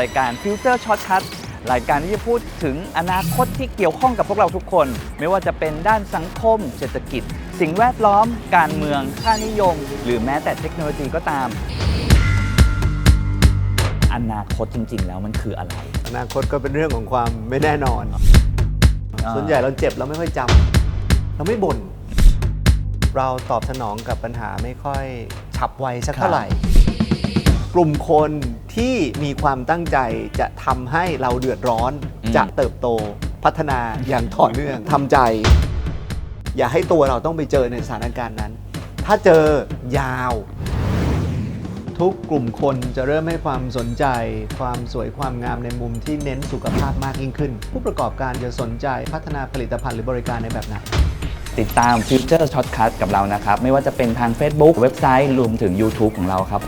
รายการ Future Shortcut รายการที่จะพูดถึงอนาคตที่เกี่ยวข้องกับพวกเราทุกคน ไม่ว่าจะเป็นด้านสังคม เศรษฐกิจ สิ่งแวดล้อม การเมือง ค่านิยม หรือแม้แต่เทคโนโลยีก็ตาม อนาคตจริง ๆ แล้วมันคืออะไร อนาคตก็เป็นเรื่องของความไม่แน่นอน อ่า ส่วนใหญ่เราเจ็บเราไม่ค่อยจำเราไม่บ่นเราตอบสนองกับปัญหาไม่ค่อยฉับไวสักเท่าไหร่ กลุ่มคน ที่มีความตั้งใจจะทำให้เราเดือดร้อน อืม จะเติบโตพัฒนาอย่างต่อเนื่องทำใจ อย่าให้ตัวเราต้องไปเจอในสถานการณ์นั้น ถ้าเจอยาว ทุกกลุ่มคนจะเริ่มให้ความสนใจ ความสวยความงามในมุมที่เน้นสุขภาพมากยิ่งขึ้น ผู้ประกอบการจะสนใจพัฒนาผลิตภัณฑ์หรือบริการในแบบไหน ติดตาม Future Shortcut กับเรานะครับ ไม่ว่าจะเป็นทาง Facebook เว็บไซต์รวมถึง YouTube ของเราครับ